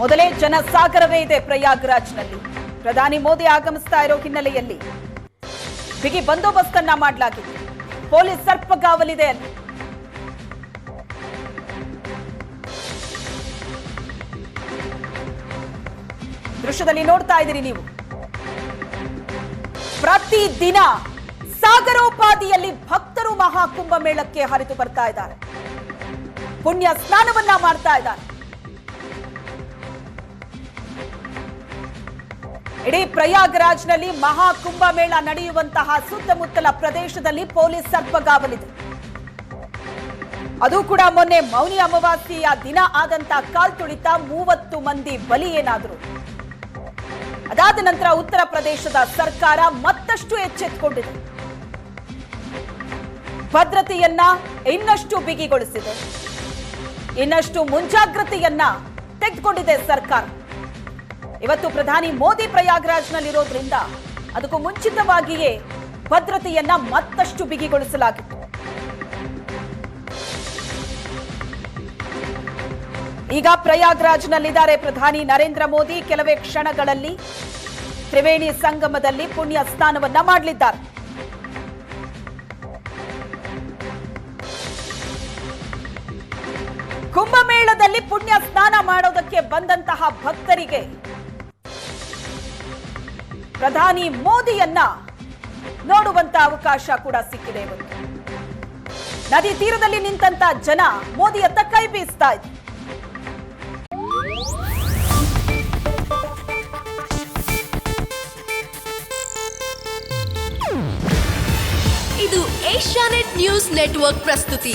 ಮೊದಲೇ ಜನಸಾಗರವೇ ಇದೆ ಪ್ರಯಾಗ್ರಾಜ್ನಲ್ಲಿ. ಪ್ರಧಾನಿ ಮೋದಿ ಆಗಮಿಸ್ತಾ ಇರೋ ಹಿನ್ನೆಲೆಯಲ್ಲಿ ಬಿಗಿ ಬಂದೋಬಸ್ತನ್ನ ಮಾಡಲಾಗಿದೆ ಪೊಲೀಸ್ ಸರ್ಪಗಾವಲಿದೆ ದೃಶ್ಯದಲ್ಲಿ ನೋಡ್ತಾ ಇದ್ದೀರಿ ನೀವು. ಪ್ರತಿದಿನ ಸಾಗರೋಪಾದಿಯಲ್ಲಿ ಭಕ್ತರು ಮಹಾಕುಂಭ ಮೇಳಕ್ಕೆ ಹರಿದು ಬರ್ತಾ ಇದ್ದಾರೆ. ಪುಣ್ಯ ಸ್ನಾನವನ್ನ ಮಾಡ್ತಾ ಇದ್ದಾರೆ. ಇಡೀ ಪ್ರಯಾಗ್ರಾಜ್ನಲ್ಲಿ ಮಹಾಕುಂಭ ಮೇಳ ನಡೆಯುವಂತಹ ಸುತ್ತಮುತ್ತಲ ಪ್ರದೇಶದಲ್ಲಿ ಪೊಲೀಸ್ ಸರ್ಪಗಾವಲಿದೆ. ಅದು ಕೂಡ ಮೊನ್ನೆ ಮೌನಿ ಅಮಾವಾಸ್ಯೆಯ ದಿನ ಆದಂತ ಕಾಲ್ತುಳಿತ ಮೂವತ್ತು ಮಂದಿ ಬಲಿ ಏನಾದರೂ. ಅದಾದ ನಂತರ ಉತ್ತರ ಪ್ರದೇಶದ ಸರ್ಕಾರ ಮತ್ತಷ್ಟು ಎಚ್ಚೆತ್ತುಕೊಂಡಿದೆ ಭದ್ರತೆಯನ್ನ ಇನ್ನಷ್ಟು ಬಿಗಿಗೊಳಿಸಿದೆ. ಇನ್ನಷ್ಟು ಮುಂಜಾಗ್ರತೆಯನ್ನ ತೆಗೆದುಕೊಂಡಿದೆ ಸರ್ಕಾರ. ಇವತ್ತು ಪ್ರಧಾನಿ ಮೋದಿ ಪ್ರಯಾಗ್ರಾಜ್ನಲ್ಲಿರೋದ್ರಿಂದ ಅದಕ್ಕೂ ಮುಂಚಿತವಾಗಿಯೇ ಭದ್ರತೆಯನ್ನ ಮತ್ತಷ್ಟು ಬಿಗಿಗೊಳಿಸಲಾಗಿತ್ತು. ಈಗ ಪ್ರಯಾಗ್ರಾಜ್ನಲ್ಲಿದ್ದಾರೆ ಪ್ರಧಾನಿ ನರೇಂದ್ರ ಮೋದಿ. ಕೆಲವೇ ಕ್ಷಣಗಳಲ್ಲಿ ತ್ರಿವೇಣಿ ಸಂಗಮದಲ್ಲಿ ಪುಣ್ಯ ಸ್ನಾನವನ್ನ ಮಾಡಲಿದ್ದಾರೆ. ಕುಂಭಮೇಳದಲ್ಲಿ ಪುಣ್ಯ ಸ್ನಾನ ಮಾಡೋದಕ್ಕೆ ಬಂದಂತಹ ಭಕ್ತರಿಗೆ ಪ್ರಧಾನಿ ಮೋದಿಯನ್ನ ನೋಡುವಂತ ಅವಕಾಶ ಕೂಡ ಸಿಕ್ಕಿದೆ ನದಿ ತೀರದಲ್ಲಿ ನಿಂತಂತ ಜನ ಮೋದಿಯತ್ತ ಕೈ ಬೀಸ್ತಾ ಇದೆ ಇದು ಏಷ್ಯಾನೆಟ್ ನ್ಯೂಸ್ ನೆಟ್ವರ್ಕ್ ಪ್ರಸ್ತುತಿ.